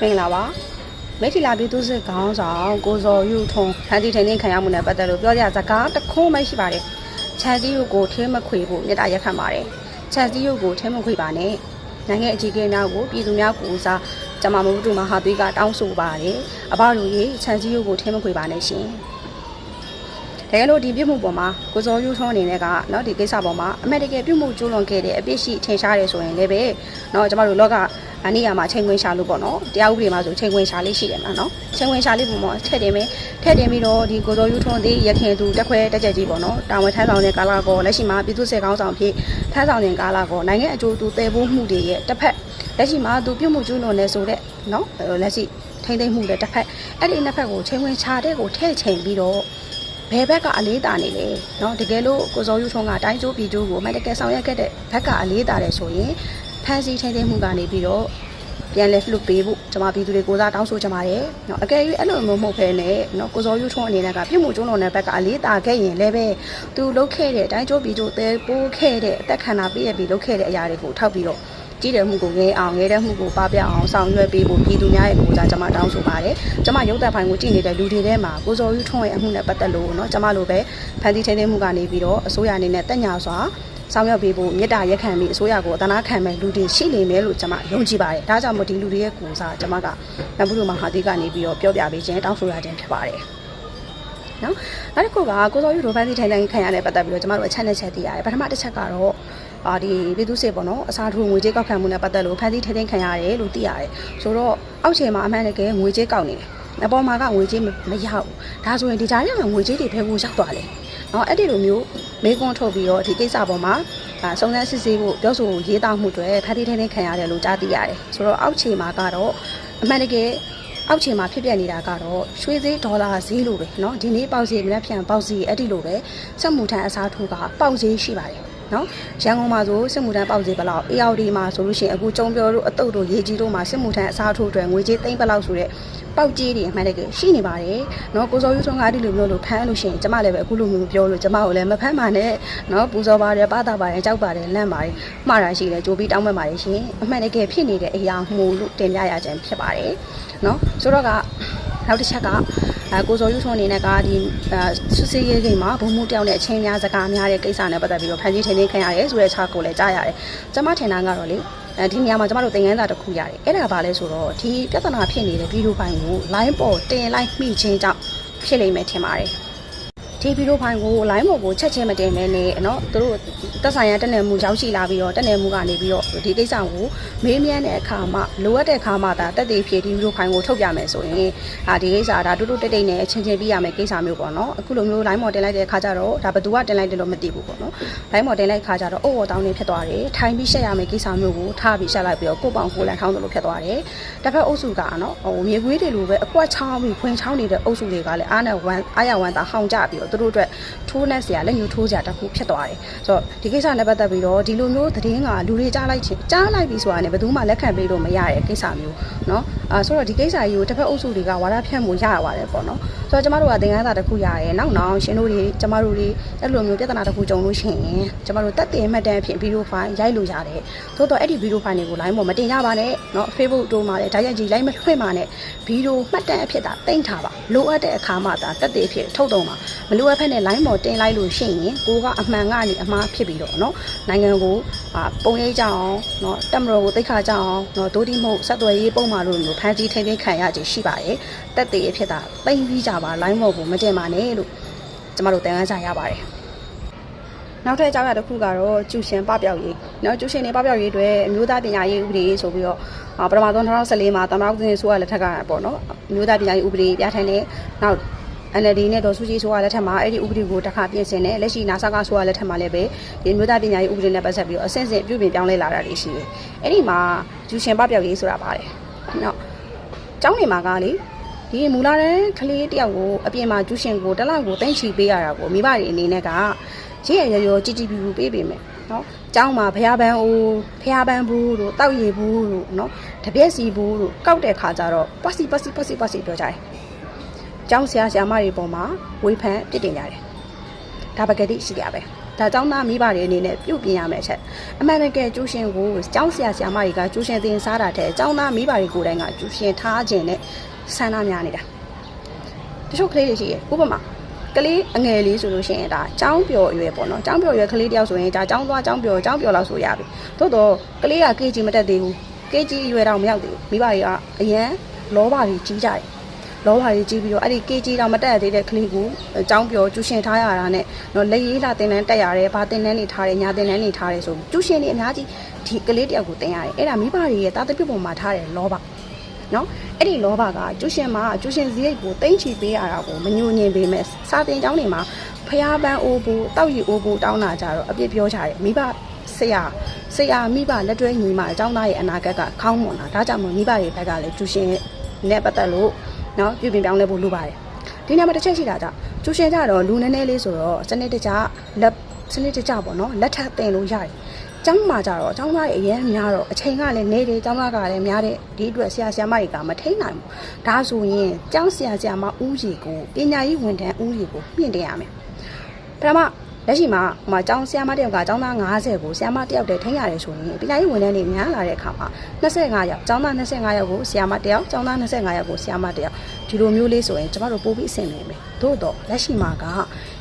မင်္ဂလာပါမိထီလာပြည်သူစစ်ခေါင်းဆောင်ကိုဇော်ယူထုံဖန်တီထိန်ထိန်ခံရမှုနဲ့ပတ်သက်လို့ပြောကြစကားတစ်ခုမှရှိပါတယ်ချန်စီယိုကိုထင်းမခွေဖို့မြတ်တာရက်ခံပါတယ်ချန်စီယိုကိုထင်းမခွေပါနဲ့နိုင်ငံအကြီးအကဲများကိုပြည်သူများကိုစားကျမမဟုတ်တူမဟာသွေးကတောင်းဆိုပါတယ်အဘတို့ရေချန်စီယိုကိုထင်းမခွေပါနဲ့ရှင် တကယ်လို့ဒီပြစ်မှုပေါ်မှာကိုစောရိုးထွန်းအနေနဲ့ကနော်ဒီကိစ္စပေါ်မှာအမေရိကန်ပြစ်မှုကျူးလွန်ခဲ့တဲ့အပြစ်ရှိထင်ရှားတယ်ဆိုရင်လည်းပဲနော်ကျမတို့လောကအနည်းအမှာချိန်ခွင်ရှာလို့ပေါ့နော်တရားဥပဒေမှာဆိုချိန်ခွင်ရှာလေးရှိတယ်မှာနော်ချိန်ခွင်ရှာလေးပုံပေါ်ထည့်တင်မယ်ထည့်တင်ပြီးတော့ဒီကိုစောရိုးထွန်းသေးရခင်သူတက်ခွဲတက်ကြကြီးပေါ့နော်တာဝန်ထမ်းဆောင်တဲ့ကာလကောလက်ရှိမှာပြည်သူ့စေကောင်းဆောင်ဖြစ်ထမ်းဆောင်တဲ့ကာလကောနိုင်ငံအကျိုးသူတည်ဖို့မှုတွေရဲ့တစ်ဖက်လက်ရှိမှာသူပြစ်မှုကျူးလွန်နေဆိုတဲ့နော်လက်ရှိထိမ့်သိမ့်မှုတဲ့တစ်ဖက်အဲ့ဒီနှစ်ဖက်ကိုချိန်ခွင်ရှာတဲ့ကိုထည့်ချိန်ပြီးတော့ ဘယ်ဘက်ကအလေးတာနေလဲเนาะတကယ်လို့ကိုစောယူထုံးကတိုင်းကျိုးပြည်ကျိုးကိုမတကယ်ဆောင်ရွက်ခဲ့တဲ့ဘက်ကအလေးတာတယ်ဆိုရင်ဖန်စီထိမ့်သိမ့်မှုကနေပြီးတော့ပြန်လဲလွတ်ပေးဖို့ကျွန်မပြည်သူတွေကိုစားတောင်းဆိုချင်ပါတယ်เนาะအကယ်၍အဲ့လိုမျိုးမဟုတ်ဘဲနဲ့เนาะကိုစောယူထုံးအနေနဲ့ကပြုမှုကျုံးလုံးတဲ့ဘက်ကအလေးတာခဲ့ရင်လည်းပဲသူလုတ်ခဲ့တဲ့အတိုင်းကျိုးပြည်ကျိုးတဲပိုးခဲ့တဲ့အသက်ခန္ဓာပြည့်ရပြီးလုတ်ခဲ့တဲ့အရာတွေကိုထောက်ပြီးတော့ ကြည့်တယ်မှုကိုငဲအောင်ငဲတဲ့မှုကိုပပြအောင်ဆောင်ရွက်ပေးဖို့ပြည်သူများရဲ့ကိုစားကျွန်မတောင်းဆိုပါတယ်ကျွန်မရုပ်သက်ပိုင်းကိုကြည့်နေတဲ့လူတွေထဲမှာကိုစောယူထုံးရဲ့အမှုနဲ့ပတ်သက်လို့เนาะကျွန်မလိုပဲဖန်တီးထိန်းသိမ်းမှုကနေပြီးတော့အစိုးရအနေနဲ့တက်ညာစွာဆောင်ရွက်ပေးဖို့မြစ်တာရက်ခံပြီးအစိုးရကိုအသနာခံမဲ့လူတွေရှိနေမယ်လို့ကျွန်မယုံကြည်ပါတယ်ဒါကြောင့်မို့ဒီလူတွေရဲ့ကိုစားကျွန်မကနတ်ဘူးလူမဟာတိကနေပြီးတော့ပြောပြပေးခြင်းတောင်းဆိုရခြင်းဖြစ်ပါတယ်နော်နောက်တစ်ခုကကိုစောယူရိုဘန်စီထိုင်တိုင်းခံရတဲ့ပတ်သက်ပြီးတော့ကျွန်တော်တို့အချက်နဲ့ချက်သိရတယ်ပထမတစ်ချက်ကတော့ အာဒီပြည်သူစစ်ပေါ့နော်အစားထိုးငွေကြေးကောက်ခံမှုနဲ့ပတ်သက်လို့ဖန်စီထိုင်တိုင်းခံရတယ်လို့သိရတယ်ဆိုတော့အောက်ခြေမှာအမှန်တကယ်ငွေကြေးကောက်နေတယ်အပေါ်မှာကငွေကြေးမရောက်ဘူးဒါဆိုရင်ဒီကြားထဲမှာငွေကြေးတွေဖယ်ဖို့ရောက်သွားတယ်နော်အဲ့ဒီလိုမျိုးမေးခွန်းထုတ်ပြီးတော့ဒီကိစ္စပေါ်မှာဒါစုံစမ်းစစ်ဆေးဖို့ပြောဆိုရေးသားမှုတွေဖန်တီးထိုင်တိုင်းခံရတယ်လို့ကြားသိရတယ်ဆိုတော့အောက်ခြေမှာကတော့အမှန်တကယ်အောက်ခြေမှာဖြစ်ပျက်နေတာကတော့ရွှေဈေးဒေါ်လာဈေးလိုပဲเนาะဒီနေ့ပေါက်ဈေးမနေ့ပြန်ပေါက်ဈေးအဲ့ဒီလိုပဲစက်မှုထမ်းအစားထိုးကပေါက်ဈေးရှိပါတယ် နော်ရန်ကုန်မှာဆိုစစ်မှုထမ်းပေါက်ဈေးဘယ်လောက် ARD မှာဆိုလို့ရှိရင်အခုကြုံပြောတို့အတုတ်တို့ရေးကြီးတို့မှာစစ်မှုထမ်းအစားထိုးအတွက်ငွေကြေးသိန်းဘယ်လောက်ဆိုတဲ့ပေါက်ကြီးတွေအမှန်တကယ်ရှိနေပါတယ်နော်ကိုစောယူဆုံးကဒီလိုမျိုးလို့ဖမ်းလို့ရှိရင်ကျမလည်းပဲအခုလိုမျိုးပြောလို့ကျမကိုလည်းမဖမ်းပါနဲ့နော်ပူဇော်ပါတယ်ပါတာပါတယ်ကြောက်ပါတယ်လန့်ပါတယ်မှားတာရှိတယ်ကြိုပြီးတောင်းပန်ပါတယ်ရှင်အမှန်တကယ်ဖြစ်နေတဲ့အရာမှုလို့တင်ပြရခြင်းဖြစ်ပါတယ်နော်ဆိုတော့ကနောက်တစ်ချက်ကအဲ ကိုစောယူထုံးအနေနဲ့ကဒီဆွစေးရေးကိန်းမှာဘုံမှုတယောက်နဲ့အချင်းများစကားများတဲ့ကိစ္စနဲ့ပတ်သက်ပြီးတော့ဖန်ကြီးထင်းထင်းခံရတယ်ဆိုတဲ့ခြားကိုလည်းကြားရတယ်။ကျွန်မထင်တာကတော့လေအဲဒီနေရာမှာကျမတို့သင်ခန်းစာတစ်ခုရတယ်။အဲ့ဒါဘာလဲဆိုတော့ဒီပြဿနာဖြစ်နေတဲ့ဗီဒီယိုပိုင်းကို line ပေါ်တင်လိုက်မိချင်းကြောင့်ဖြစ်လိမ့်မယ်ထင်ပါတယ်။ JB တို့ဖိုင်ကိုလိုင်းမော်ကိုချက်ချင်းမတင်မဲနဲ့နော်သူတို့တက်ဆိုင်ရတက်နယ်မှုရောက်ရှိလာပြီးတော့တက်နယ်မှုကနေပြီးတော့ဒီကိစ္စကိုမေးမြန်းတဲ့အခါမှာလိုအပ်တဲ့အခါမှာဒါတက်သေးဖြည့် JB တို့ဖိုင်ကိုထုတ်ပြမယ်ဆိုရင်အာဒီကိစ္စဒါတူတူတိတ်တိတ်နဲ့ချင်းချင်းပြီးရမယ်ကိစ္စမျိုးပေါ့နော်အခုလိုမျိုးလိုင်းမော်တင်လိုက်တဲ့အခါကျတော့ဒါဘသူကတင်လိုက်တယ်လို့မသိဘူးပေါ့နော်လိုင်းမော်တင်လိုက်ခါကျတော့အိုးဝတောင်းနေဖြစ်သွားတယ်ထိုင်ပြီးရှက်ရမယ်ကိစ္စမျိုးကိုထားပြီးရှက်လိုက်ပြီးတော့ကိုပောင်ကိုလန်ထောင်းတယ်လို့ဖြစ်သွားတယ်တစ်ဖက်အုပ်စုကနော်ဟိုမြေခွေးတွေလိုပဲအကွက်ချောင်းပြီးဖွင့်ချောင်းနေတဲ့အုပ်စုတွေကလည်းအားနဲ့ဝမ်းအားရဝမ်းသာဟောင်းကြပြီးတော့သူတို့အတွက်ထိုးနှက်စရာလက်ညှိုးထိုးစရာတစ်ခုဖြစ်သွားတယ်ဆိုတော့ဒီကိစ္စနဲ့ပတ်သက်ပြီးတော့ဒီလိုမျိုးသတင်းကလူတွေကြားလိုက်ချင်းကြားလိုက်ပြီးဆိုတာနဲ့ဘယ်သူမှလက်ခံပေးလို့မရတဲ့ကိစ္စမျိုးเนาะအာဆိုတော့ဒီကိစ္စကြီးကိုတစ်ဖက်အုပ်စုတွေကဝါဒဖြန့်မှုရရပါတယ်ပေါ့နော်ဆိုတော့ကျမတို့ကသင်ခန်းစာတစ်ခုရတယ်နောက်နောက်ရှင်တို့တွေကျမတို့တွေအဲ့လိုမျိုးပြဿနာတစ်ခုကြုံလို့ရှိရင်ကျမတို့တက်တင်မှတ်တမ်းအဖြစ်ဗီဒီယိုဖိုင်ရိုက်လို့ရတယ်သို့တော့အဲ့ဒီဗီဒီယိုဖိုင်တွေကို line ပေါ်မတင်ကြပါနဲ့เนาะ Facebook တို့မှာလည်းဓာတ်ရိုက်ကြီး line မထွင့်ပါနဲ့ဗီဒီယိုမှတ်တမ်းအဖြစ်ဒါတင်ထားပါလိုအပ်တဲ့အခါမှဒါတက်တင်အဖြစ်ထုတ်တော့မှာမလို အပ်ဖက်နဲ့ line ပေါ်တင်လိုက်လို့ရှိရင်ကိုကအမှန်ကနေအမှားဖြစ်ပြီးတော့เนาะနိုင်ငံကိုပုံရိပ်ကြအောင်เนาะတက်မတော်ကိုတိတ်ခါကြအောင်เนาะဒိုးတိမဟုတ်ဆက်သွယ်ရေးပုံမှန်လို့မျိုးဖန်ကြီးထိမ့်သိမ်းခံရခြင်းရှိပါတယ်တက်တင်အဖြစ်ဒါတိမ့်ပြီးကြပါ line ပေါ်ကိုမတင်ပါနဲ့လို့ကျမတို့တန်ခန်းစာရပါတယ်နောက်ထပ်အကြောင်းအရာတစ်ခုကတော့ကျူရှင်ပပျောက်ရေးเนาะကျူရှင်တွေပပျောက်ရေးအတွက်အမျိုးသားပညာရေးဥပဒေဆိုပြီးတော့ပထမဆုံး2014မှာသမ္မတဦးသိန်းဆိုးကလက်ထက်ကပေါ့နော်အမျိုးသားပညာရေးဥပဒေပြဋ္ဌာန်းတဲ့နောက် NLD နဲ့ဒေါ်စုကြည်ဆိုကလက်ထက်မှာအဲ့ဒီဥပဒေကိုတစ်ခါပြင်ဆင်တယ်လက်ရှိနာဆာကဆိုကလက်ထက်မှာလည်းပဲဒီမျိုးသားပညာရေးဥပဒေနဲ့ပတ်သက်ပြီးတော့အဆင့်ဆင့်ပြုပြင်ပြောင်းလဲလာတာတွေရှိတယ်အဲ့ဒီမှာကျူရှင်ပပျောက်ရေးဆိုတာပါတယ်နော်ကျောင်းနေမှာကလေဒီမူလာတဲ့ကလေးတယောက်ကိုအပြင်မှာကျူရှင်ကိုတစ်လောက်ကိုတိန့်ချီပေးရတာကိုမိဘတွေအနေနဲ့ကရရရရောជីជីပူပူပေးပေးမယ်နော်ကျောင်းမှာဖျားပန်းအိုးဖျားပန်းဘူးတို့တောက်ရည်ဘူးတို့နော်တပြက်စီဘူးတို့ကောက်တဲ့ခါကျတော့ပတ်စီပတ်စီပတ်စီပတ်စီပြောကြတယ် ကျောင်းဆရာဆရာမတွေပေါ်မှာဝေဖန်ပြစ်တင်ကြတယ်ဒါပကတိရှိကြပဲဒါကြောင့်သားမိဘတွေအနေနဲ့ပြုတ်ပြင်ရမယ်ချက်အမှန်တကယ်ကျူရှင်ကိုကျောင်းဆရာဆရာမတွေကကျူရှင်သင်စားတာတဲ့ကျောင်းသားမိဘတွေကိုယ်တိုင်ကကျူရှင်ထားခြင်းနဲ့ဆန္ဒများနေတာတချို့ကလေးတွေရှိရဲ့ဥပမာကလေးအငယ်လေးဆိုလို့ရှိရင်ဒါကျောင်းပျော်ရွယ်ပေါ့နော်ကျောင်းပျော်ရွယ်ကလေးတယောက်ဆိုရင်ဒါကျောင်းသွားကျောင်းပျော်ကျောင်းပျော်လောက်ဆိုရပြီသို့တော့ကလေးက KG မတက်သေးဘူး KG ရွယ်တော့မရောက်သေးဘူးမိဘတွေကအရန်လောဘတွေကြီးကြတယ် လောဘတွေကြီးပြီးတော့အဲ့ဒီ KG တော့မတက်သေးတဲ့ကလေးကိုအကျောင်းပျော်ကျူရှင်ထားရတာနဲ့တော့လက်ရေးလာတင်တန်းတက်ရတယ်ဘာတင်တန်းနေထားတယ်ညာတင်တန်းနေထားတယ်ဆိုကျူရှင်တွေအများကြီးဒီကလေးတယောက်ကိုတင်ရတယ်အဲ့ဒါမိဘတွေရဲ့တာသပြပုံမှာထားတယ်လောဘနော်အဲ့ဒီလောဘကကျူရှင်မှာကျူရှင်စရိတ်ကိုတိမ့်ချီပေးရတာကိုမညိုညင်ပေးမဲ့စာတင်ကျောင်းတွေမှာဖျားပန်းအိုးဘူးတောက်ရီအိုးဘူးတောင်းတာကြတော့အပြစ်ပြောချတယ်မိဘဆရာဆရာမိဘလက်တွဲညီမအကြောင်းသားရဲ့အနာဂတ်ကခေါင်းမွန်တာဒါကြောင့်မို့မိဘတွေဘက်ကလည်းကျူရှင်နဲ့ပတ်သက်လို့ နော်ပြုပြင်ပြောင်းလဲဖို့လိုပါတယ်ဒီနေ့မှာတစ်ချက်ရှိတာကြောင့်ကျူရှင်ကြတော့လူနည်းနည်းလေးဆိုတော့စနစ်တကျလက်စနစ်တကျပေါ့နော်လက်ထပ်တင်လို့ရတယ်ကျောင်းမှာကြတော့ကျောင်းသားတွေအရင်များတော့အချိန်ကလည်းနေတယ်ကျောင်းသားကလည်းများတဲ့ဒီအတွက်ဆရာဆရာမတွေကမထိန်နိုင်ဘူးဒါဆိုရင်ကျောင်းဆရာဆရာမဦးစီကိုပညာရေးဝန်ထမ်းဦးစီကိုမြင့်တင်ရမယ်ပထမ လက်ရှိမှာဟိုမှာကျောင်းဆရာမတယောက်ကကျောင်းသား90ကိုဆရာမတယောက်တည်းထိန်းရတယ်ဆိုရင်ပညာရေးဝန်ထမ်းတွေများလာတဲ့အခါမှာ25ယောက်ကျောင်းသား25ယောက်ကိုဆရာမတယောက်ကျောင်းသား25ယောက်ကိုဆရာမတယောက်ဒီလိုမျိုးလေးဆိုရင်ကျမတို့ပို့ပြီးအဆင်ပြေမယ်သို့တော့လက်ရှိမှာက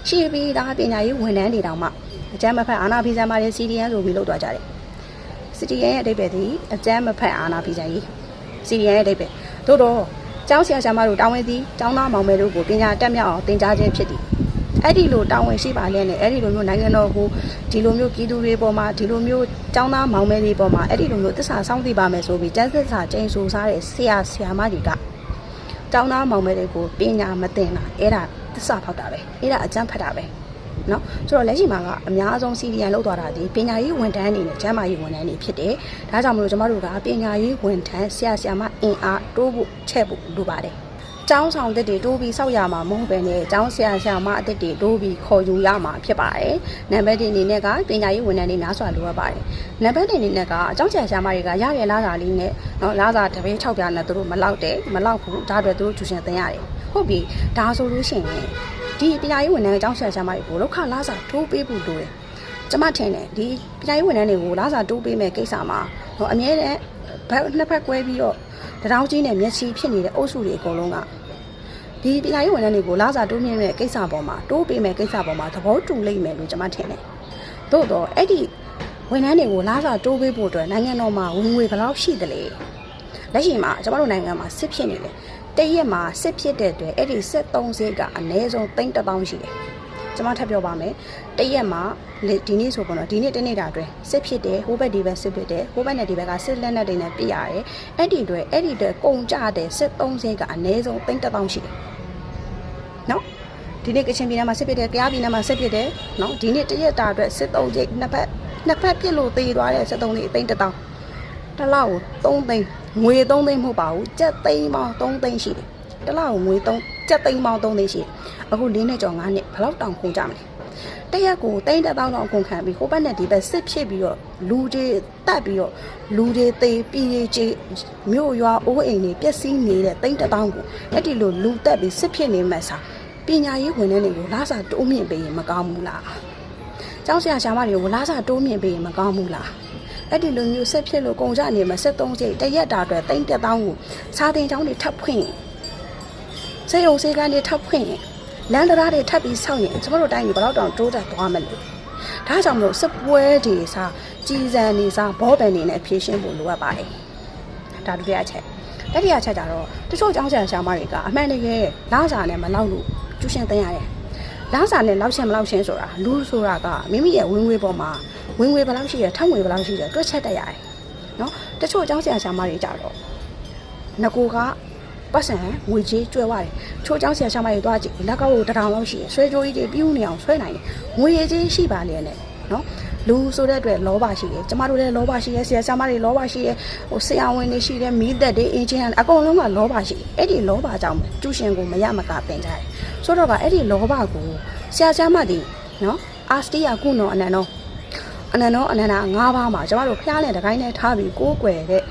ရှေ့ပြီးသားပညာရေးဝန်ထမ်းတွေတောင်မှအကျမ်းမဖက်အာနာဖီဇန်ပါတယ် CDN ဆိုပြီးလောက်သွားကြတယ် CDN ရဲ့အဓိပ္ပာယ်ဒီအကျမ်းမဖက်အာနာဖီဇန်ကြီး CDN ရဲ့အဓိပ္ပာယ်သို့တော့ကျောင်းဆရာဆရာမတို့တာဝန်သည်ကျောင်းသားမောင်မယ်တို့ကိုပညာတက်မြောက်အောင်သင်ကြားခြင်းဖြစ်သည် အဲ့ဒီလိုတာဝန်ရှိပါလဲနဲ့အဲ့ဒီလိုမျိုးနိုင်ငံတော်ကိုဒီလိုမျိုးပြည်သူတွေပေါ်မှာဒီလိုမျိုးចောင်းသားမောင်မဲတွေပေါ်မှာအဲ့ဒီလိုမျိုးတစ္ဆာစောင့်သိပါမယ်ဆိုပြီးကျန်းစစ်စာချိန်ဆစားတဲ့ဆရာဆရာမတွေကចောင်းသားမောင်မဲတွေကိုပညာမသင်တာအဲ့ဒါတစ္ဆာဖောက်တာပဲအဲ့ဒါအကျန်းဖတ်တာပဲနော်ဆိုတော့လက်ရှိမှာကအများဆုံး CDN လောက်သွားတာဒီပညာရေးဝန်ထမ်းအနေနဲ့ကျန်းမာရေးဝန်ထမ်းတွေဖြစ်တယ်ဒါကြောင့်မလို့ကျမတို့ကပညာရေးဝန်ထမ်းဆရာဆရာမအင်အားတိုးဖို့ချဲ့ဖို့လိုပါတယ် ကျောင်းဆောင်တက်တွေတိုးပြီးစောက်ရမှာမဟုတ်ဘဲနဲ့ကျောင်းဆရာဆရာမအတက်တွေတိုးပြီးခေါ်ယူရမှာဖြစ်ပါတယ်။နံပါတ်1အနေနဲ့ကပညာရေးဝန်ထမ်းတွေများစွာလိုအပ်ပါတယ်။နံပါတ်2အနေနဲ့ကအကျောင်းဆရာဆရာမတွေကရရလာစာလေးနဲ့နော်လာစာတပည့်6ပြားနဲ့သူတို့မလောက်တဲ့မလောက်ဘူးဒါအတွက်သူတို့ကျူရှင်တင်ရတယ်။ဟုတ်ပြီဒါဆိုလို့ရှိရင်ဒီပညာရေးဝန်ထမ်းအကျောင်းဆရာဆရာမတွေကိုလောက်ခလာစာထိုးပေးဖို့လိုတယ်။ကျမထင်တယ်ဒီပညာရေးဝန်ထမ်းတွေကိုလာစာတိုးပေးမဲ့ကိစ္စမှာတော့အမြဲတမ်း ဘက်နှစ်ဖက်ကွဲပြီးတော့တရောင်းကြီးနဲ့မျက်စိဖြစ်နေတဲ့အုပ်စုတွေအကုန်လုံးကဒီပညာရေးဝန်ထမ်းတွေကိုလာစာတိုးမြင့်မဲ့ကိစ္စပေါ်မှာတိုးပေးမဲ့ကိစ္စပေါ်မှာသဘောတူလိမ့်မယ်လို့ကျမထင်တယ်။သို့တော့အဲ့ဒီဝန်ထမ်းတွေကိုလာစာတိုးပေးဖို့အတွက်နိုင်ငံတော်မှာဝင်ငွေဘယ်လောက်ရှိသလဲ။လက်ရှိမှာကျမတို့နိုင်ငံမှာစစ်ဖြစ်နေတယ်။တရက်မှာစစ်ဖြစ်တဲ့အတွက်အဲ့ဒီစစ်သုံးစိတ်ကအနည်းဆုံး3000ရှိတယ်။ ကျမထပ်ပြောပါမယ်။တရက်မှာလေဒီနေ့ဆိုပေါ့နော်ဒီနေ့တနေ့တာအတွင်းစစ်ဖြစ်တယ်ဟိုဘက်ဒီဘက်စစ်ဖြစ်တယ်ဟိုဘက်နဲ့ဒီဘက်ကစစ်လက်နက်တွေနဲ့ပြစ်ရတယ်။အဲ့ဒီအတွက်အဲ့ဒီအတွက်ကုန်ကြတဲ့စစ်သုံးစိတ်ကအနည်းဆုံး3000ရှိတယ်။နော်ဒီနေ့ကချင်ပြည်နယ်မှာစစ်ဖြစ်တယ်ကြားပြည်နယ်မှာစစ်ဖြစ်တယ်နော်ဒီနေ့တရက်တာအတွက်စစ်သုံးစိတ်နှစ်ဖက်နှစ်ဖက်ပြစ်လို့တေးသွားတဲ့စစ်သုံးစိတ်အသိန်း1000တစ်လောက်ကို3သိန်းငွေ3သိန်းမဟုတ်ပါဘူးကြက်သိန်းပေါင်း3သိန်းရှိတယ် တစ်လောက်ကိုငွေ3ကြက်သိန်းပေါင်း3သိန်းရှိတယ်အခု၄နှစ်ကျော်5နှစ်ဘယ်လောက်တောင်ကုန်ကြမလဲတရက်ကိုတိန်းတစ်သောင်းတော့အကုန်ခံပြီးဟိုဘက်နဲ့ဒီဘက်စစ်ဖြစ်ပြီးတော့လူတွေတက်ပြီးတော့လူတွေသေပြည်တွေကြီးမြို့ရွာအိုးအိမ်တွေပျက်စီးနေတဲ့တိန်းတစ်သောင်းကိုအဲ့ဒီလိုလူတက်ပြီးစစ်ဖြစ်နေမှဆာပညာရေးဝန်ထမ်းတွေကိုလာစာတိုးမြင့်ပေးရင်မကောင်းဘူးလားကျောင်းဆရာဆရာမတွေကိုလာစာတိုးမြင့်ပေးရင်မကောင်းဘူးလားအဲ့ဒီလိုမျိုးဆက်ဖြစ်လို့ကုန်ကြနေမှာ73စိတ်တရက်တာအတွက်တိမ့်တက်တောင်းကိုစားတင်ချောင်းတွေထပ်ဖွင့်ရင် စေယုံစေကန်းတွေထပ်ဖွင့်ရင်လမ်းတရားတွေထပ်ပြီးဆောက်ရင်ကျမတို့တိုင်းကြီးဘယ်တော့တောင်တိုးတက်သွားမလဲဒါကြောင့်မလို့စစ်ပွဲတွေစားကြီးစံနေစားဘောပန်နေနဲ့ဖြည့်ရှင်းဖို့လိုအပ်ပါတယ်ဒါဒုတိယအချက်တတိယအချက်ကြတော့တချို့ကျောင်းဆရာဆရာမတွေကအမှန်တကယ်လာစာနဲ့မလောက်လို့ကျူရှင်တင်ရတယ်လာစာနဲ့လောက်ရှင်မလောက်ရှင်ဆိုတာလူဆိုတာကမိမိရဲ့ဝင်ငွေပေါ်မှာဝင်ငွေဘယ်လောက်ရှိရထက်ငွေဘယ်လောက်ရှိရတွက်ချက်တတ်ရတယ်နော်တချို့အကြောင်းဆရာဆရာမတွေကြတော့ငကိုက ပတ်စံငွေကြီးကျွဲသွားတယ်ချို့အကြောင်းဆရာဆရာမတွေသွားကြည့်လက်ကောက်ကိုတစ်ထောင်လောက်ရှိရဆွဲကြိုးကြီးတွေပြူးနေအောင်ဆွဲနိုင်တယ်ငွေကြီးရှိပါလေနဲ့နော်လူဆိုတဲ့အတွက်လောဘရှိတယ်ကျမတို့လည်းလောဘရှိတယ်ဆရာဆရာမတွေလောဘရှိတယ်ဟိုဆရာဝန်တွေရှိတယ်မိသက်တွေအင်ဂျင်နီယာအကုန်လုံးကလောဘရှိတယ်အဲ့ဒီလောဘကြောင့်ကျူရှင်ကိုမရမကပင်ကြတယ်ဆိုတော့ကအဲ့ဒီလောဘကိုဆရာဆရာမတွေနော်အာစတီယာကုနောအနန္တောအနန္တောအနန္တ၅ပါးမှာကျမတို့ဖျားနဲ့တကိုင်းနဲ့ထားပြီးကိုးကွယ်တဲ့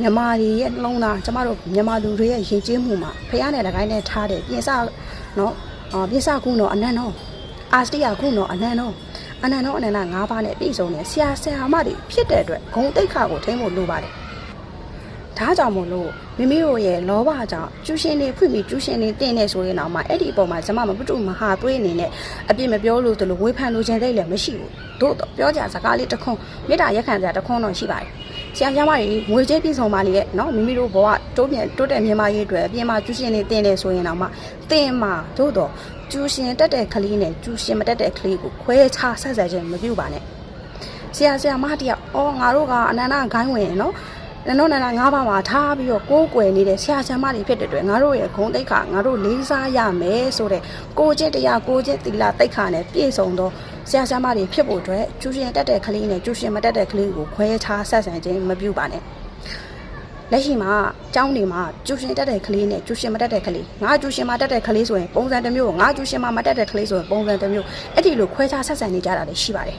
မြမာတွေရဲ့နှလုံးသားကျမတို့မြမာလူတွေရဲ့ယဉ်ကျေးမှုမှာဖျားနဲ့တကိုင်းနဲ့ထားတဲ့ပြင်စနော်အာပြင်စကုနော်အနန္တောအာစတိယကုနော်အနန္တောအနန္တောအနန္တ၅ပါးနဲ့ပြည့်စုံတဲ့ဆရာဆရာမတွေဖြစ်တဲ့အတွက်ဂုံတိတ်ခါကိုထိမ့်ဖို့လိုပါတယ်ဒါကြောင့်မို့လို့မိမိတို့ရဲ့လောဘကြောင့်ကျူရှင်တွေဖွင့်ပြီးကျူရှင်တွေတင်းနေဆိုရင်တော့မှအဲ့ဒီအပေါ်မှာကျွန်မမပုတုမဟာသွေးအနေနဲ့အပြစ်မပြောလို့တလို့ဝေဖန်လို့ခြင်းတိတ်လည်းမရှိဘူးတို့တော့ပြောကြစကားလေးတစ်ခွန်းမေတ္တာရက်ခံစရာတစ်ခွန်းတော့ရှိပါတယ် ဆရာဆရာမတွေငွေကြေးပြည်စုံပါလေရဲ့နော်မိမိတို့ဘဝတိုးပြန်တိုးတက်မြန်မာရေးအတွက်အပြင်မှာကျူရှင်တွေတင်းနေဆိုရင်တော့မှတင်းမှာတို့တော့ကျူရှင်တက်တဲ့ကလေးနဲ့ကျူရှင်မတက်တဲ့ကလေးကိုခွဲခြားဆက်ဆက်ခြင်းမပြုပါနဲ့ဆရာဆရာမတယောက်အော်ငါတို့ကအနန္တဂိုင်းဝင်နော်နင်တို့နန္ဒငါးပါးမှာထားပြီးတော့ကိုးကွယ်နေတဲ့ဆရာဆရာမတွေဖြစ်တဲ့အတွက်ငါတို့ရဲ့ဂုံတိတ်ခါငါတို့လေးစားရမယ်ဆိုတဲ့ကိုကျင့်တရားကိုကျင့်သီလတိတ်ခါနဲ့ပြည့်စုံသော ဆရာဆရာမတွေဖြစ်ဖို့အတွက်ကျူရှင်တက်တဲ့ကလေးနဲ့ကျူရှင်မတက်တဲ့ကလေးကိုခွဲခြားဆက်ဆံခြင်းမပြုပါနဲ့လက်ရှိမှာကျောင်းနေမှာကျူရှင်တက်တဲ့ကလေးနဲ့ကျူရှင်မတက်တဲ့ကလေးငါကျူရှင်မတက်တဲ့ကလေးဆိုရင်ပုံစံတစ်မျိုးငါကျူရှင်မမတက်တဲ့ကလေးဆိုရင်ပုံစံတစ်မျိုးအဲ့ဒီလိုခွဲခြားဆက်ဆံနေကြတာလည်းရှိပါတယ်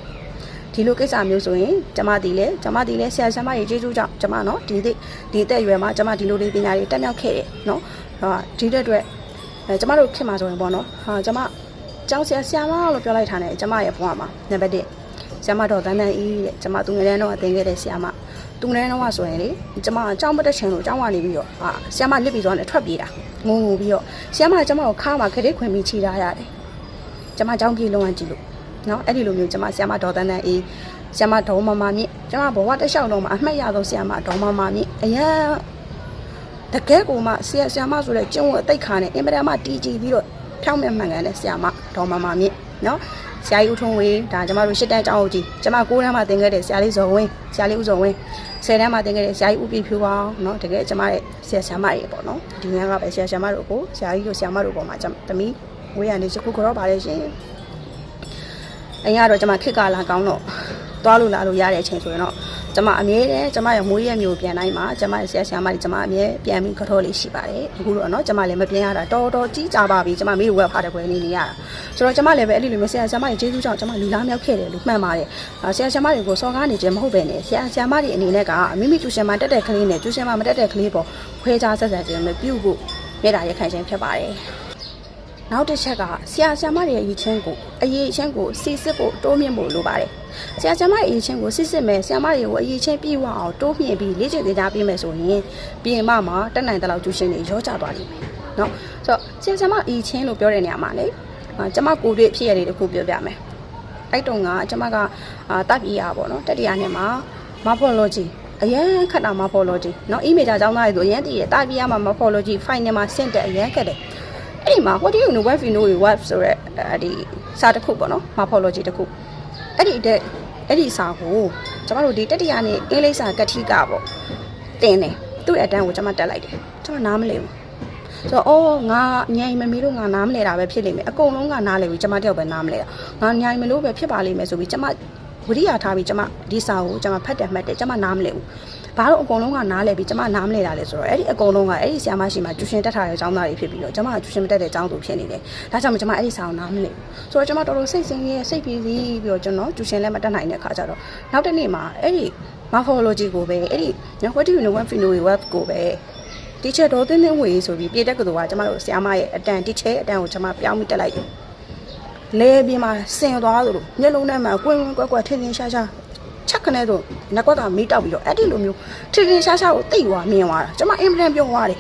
ဒီလိုကိစ္စမျိုးဆိုရင်ကျမဒီလေကျမဒီလေဆရာဆရာမကြီးကျေးဇူးကြောင့်ကျမနော်ဒီဒီဒီအသက်အရွယ်မှာကျမဒီလိုလေးပညာတွေတက်မြောက်ခဲ့တယ်နော်ဟာဒီတဲ့အတွက်အဲကျမတို့ခင်မှာဆိုရင်ပေါ့နော်ဟာကျမ ကျောင်းဆရာဆရာမလို့ပြောလိုက်တာ ਨੇ ကျမရဲ့ဘဝမှာနံပါတ်1ဆရာမတော်တန်းတန်းအေးတဲ့ကျမသူငယ်တန်းတော့အသင်ခဲ့တဲ့ဆရာမသူငယ်တန်းတော့ဆိုရင်လေကျမအကြောင်းမတက်ချင်လို့အကြောင်းကနေပြီးတော့ဟာဆရာမလစ်ပြီးတော့လည်းထွက်ပြေးတာငုံငုံပြီးတော့ဆရာမကျမကိုခါမှာခရစ်ခွင်ပြီးခြိထားရတယ်ကျမအကြောင်းပြေလုံးဝကြည့်လို့နော်အဲ့ဒီလိုမျိုးကျမဆီယမဒေါ်တန်းတန်းအေးဆီယမဒေါ်မမမြင့်ကျမဘဝတစ်လျှောက်လုံးမှာအမှတ်ရဆုံးဆီယမဒေါ်မမမြင့်အရန်တကယ်ကိုမှဆီယဆီယမဆိုတဲ့ကျုံဝအသိခါနဲ့အင်ပဒမတီကြည်ပြီးတော့ ဖြောင်းမြတ်မှန်ကန်တဲ့ဆီယမဒေါ်မမမြင့်နော်ဆရာကြီးဦးထုံးဝေးဒါကျမတို့ရှစ်တန်းကျောင်းအုပ်ကြီးကျမ9တန်းမှာသင်ခဲ့တဲ့ဆရာလေးဇော်ဝင်းဆရာလေးဦးဇော်ဝင်း10တန်းမှာသင်ခဲ့တဲ့ဆရာကြီးဦးပြဖြူပါအောင်နော်တကယ်ကျမရဲ့ဆရာဆရာမတွေပေါ့နော်ဒီညကပဲဆရာဆရာမတို့ကိုဆရာကြီးတို့ဆရာမတို့ပေါ်မှာကျမသမီးဝေးရနေစခုကြောပါလေရှင်အရင်ကတော့ကျွန်မခစ်ကလာကောင်းတော့သွားလို့လာလို့ရတဲ့အချိန်ဆိုရင်တော့ ကျွန်မအမြဲတမ်းကျွန်မရဲ့မွေးရမျိုးပြန်တိုင်းမှာကျွန်မရဲ့ဆရာဆရာမတွေကျွန်မအမြဲပြန်ပြီးကြောလေးရှိပါတယ်အခုတော့เนาะကျွန်မလည်းမပြန်ရတာတော်တော်ကြီးကြပါပြီကျွန်မမိတို့ဝက်ဖားတဲ့ခွဲနေနေရတာဆိုတော့ကျွန်မလည်းပဲအဲ့ဒီလိုမျိုးဆရာဆရာမတွေကျေးဇူးကြောင့်ကျွန်မလူလားမြောက်ခဲ့တယ်လို့မှန်ပါတယ်ဆရာဆရာမတွေကိုစော်ကားနေခြင်းမဟုတ်ပဲနဲ့ဆရာဆရာမတွေအနေနဲ့ကမိမိကျူရှင်မတက်တဲ့ကလေးနဲ့ကျူရှင်မမတက်တဲ့ကလေးပေါ်ခွဲခြားဆက်ဆံခြင်းမပြုဖို့မြေတားရခိုင်ခြင်းဖြစ်ပါတယ် နောက်တစ်ချက်ကဆရာဆရာမတွေရဲ့ရည်ချင်းကိုအရည်ချင်းကိုစီစစ်ဖို့တိုးမြင့်ဖို့လိုပါတယ်။ဆရာဆရာမရဲ့ရည်ချင်းကိုစီစစ်မယ်ဆရာမတွေကိုအရည်ချင်းပြည့်ဝအောင်တိုးမြင့်ပြီးလေ့ကျင့်သင်ကြားပေးမယ်ဆိုရင်ပြင်ပမှာတက်နိုင်တဲ့လောက်ကျူးရှင်တွေရောကြသွားလိမ့်မယ်။နော်။ဆိုတော့ဆရာဆရာမအရည်ချင်းလို့ပြောတဲ့နေရာမှာလေကျမကိုယ်တွေ့ဖြစ်ရတဲ့တခုပြောပြမယ်။အဲ့တုန်းကကျမကတပ်ပြရပါတော့။တက်တရားနဲ့မှာမဖော်လို့ကြီးအရန်ခတ်တာမဖော်လို့ကြီးနော် email ကြောင်းသားတွေဆိုအရန်တည်ရတပ်ပြရမှာမဖော်လို့ကြီး file နဲ့မှာ send တဲ့အရန်ခတ်တယ်။ အဲ့ဒီမှာ what do you know what you know what ဆိုရက်ဒီစာတစ်ခုပေါ့နော် morphology တစ်ခုအဲ့ဒီတဲ့အဲ့ဒီစာကိုကျွန်တော်တို့ဒီတတိယနေ့အင်္ဂလိပ်စာကတိကပေါ့တင်တယ်သူ့ရဲ့အတန်းကိုကျွန်မတက်လိုက်တယ်ကျွန်မနားမလည်ဘူးဆိုတော့အော်ငါညင်မမီလို့ငါနားမလဲတာပဲဖြစ်လိမ့်မယ်အကုန်လုံးကနားလဲပြီကျွန်မတယောက်ပဲနားမလဲတာငါညင်မလို့ပဲဖြစ်ပါလိမ့်မယ်ဆိုပြီးကျွန်မဝိရိယထားပြီးကျွန်မဒီစာကိုကျွန်မဖတ်တယ်မှတ်တယ်ကျွန်မနားမလဲဘူး ဘာလို့အကုန်လုံးကနားလဲပြီးကျွန်မနားမလဲတာလဲဆိုတော့အဲ့ဒီအကုန်လုံးကအဲ့ဒီဆရာမရှိမှကျူရှင်တက်ထားတဲ့အကြောင်းသားတွေဖြစ်ပြီးတော့ကျွန်မကကျူရှင်မတက်တဲ့အကြောင်းသူဖြစ်နေတယ်ဒါကြောင့်ကျွန်မအဲ့ဒီစာကိုနားမလဲဘူးဆိုတော့ကျွန်မတော်တော်စိတ်ဆင်းရဲစိတ်ပြေးစီးပြီးတော့ကျွန်တော်ကျူရှင်လည်းမတက်နိုင်တဲ့ခါကျတော့နောက်တစ်နေ့မှာအဲ့ဒီ morphology ကိုပဲအဲ့ဒီ what do you know what you know what ကိုပဲ teacher တော်တင်းတင်းဝေဆိုပြီးပြည်တက်ကတူကကျမတို့ဆရာမရဲ့အတန် teacher အတန်ကိုကျွန်မပြောင်းပြီးတက်လိုက်တယ်လဲပြင်းမှာဆင်သွားသလိုမျက်လုံးထဲမှာကွင်းကွင်းကွက်ကွက်ထင်းထင်းရှားရှား ချက်ခနဲ့ဆိုငကွက်ကမေးတောက်ပြီးတော့အဲ့ဒီလိုမျိုးထင်းထင်းရှားရှားကိုတိတ်သွားမြင်သွားတာကျွန်မအင်ပလန်ပြုံးသွားတယ်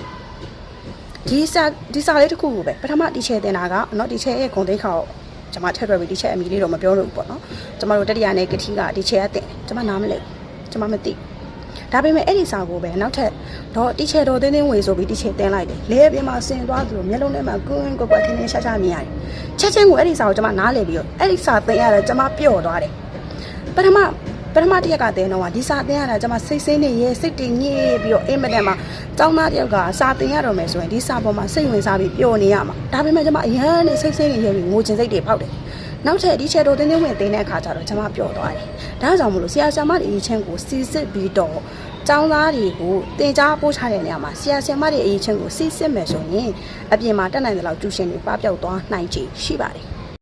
ဒီစာဒီစာလေးတစ်ခုကိုပဲပထမ teacher တင်တာကเนาะ teacher ရဲ့ဂုံသိက္ခာကိုကျွန်မထက်တွက်ပြီး teacher အမိလေးတော့မပြောလို့ပေါ့နော်ကျွန်မတို့တတိယနဲ့ကတိက teacher ကတင်ကျွန်မနားမလဲကျွန်မမသိဘူးဒါပေမဲ့အဲ့ဒီစာကိုပဲနောက်ထပ်တော့တီချေတော်တင်းတင်းဝေဆိုပြီးတီချေတင်းလိုက်တယ်လဲပြင်းမှာဆင်သွားသလိုမျက်လုံးထဲမှာကွန်းကွက်ကွက်ထင်းထင်းရှားရှားမြင်ရတယ်ချက်ချင်းကိုအဲ့ဒီစာကိုကျွန်မနားလဲပြီးတော့အဲ့ဒီစာသင်ရတယ်ကျွန်မပျော့သွားတယ်ပထမ ပထမတစ်ရက်ကတင်းတော့ဒီစာသင်ရတာကျွန်မစိတ်စိမ့်နေရဲစိတ်တည်ညစ်ပြီးတော့အင်မတန်မှာကျောင်းသားတယောက်ကစာသင်ရတော့မယ်ဆိုရင်ဒီစာပေါ်မှာစိတ်ဝင်စားပြီးပျော်နေရမှာဒါပေမဲ့ကျွန်မအရန်နဲ့စိတ်စိမ့်နေရဲပြီးငိုချင်စိတ်တွေပေါက်တယ်နောက်ထပ်ဒီချက်တော်တင်းတင်းဝင်တင်းတဲ့အခါကျတော့ကျွန်မပျော်သွားတယ်ဒါကြောင့်မလို့ဆရာဆရာမတွေအချင်းကိုစီစစ်ပြီးတော့ကျောင်းသားတွေကိုတင် जा ပို့ချတဲ့နေရာမှာဆရာဆရာမတွေအရေးချင်းကိုစီစစ်မယ်ဆိုရင်အပြင်မှာတက်နိုင်တဲ့လောက်ကျူရှင်တွေပပျောက်သွားနိုင်ခြေရှိပါတယ်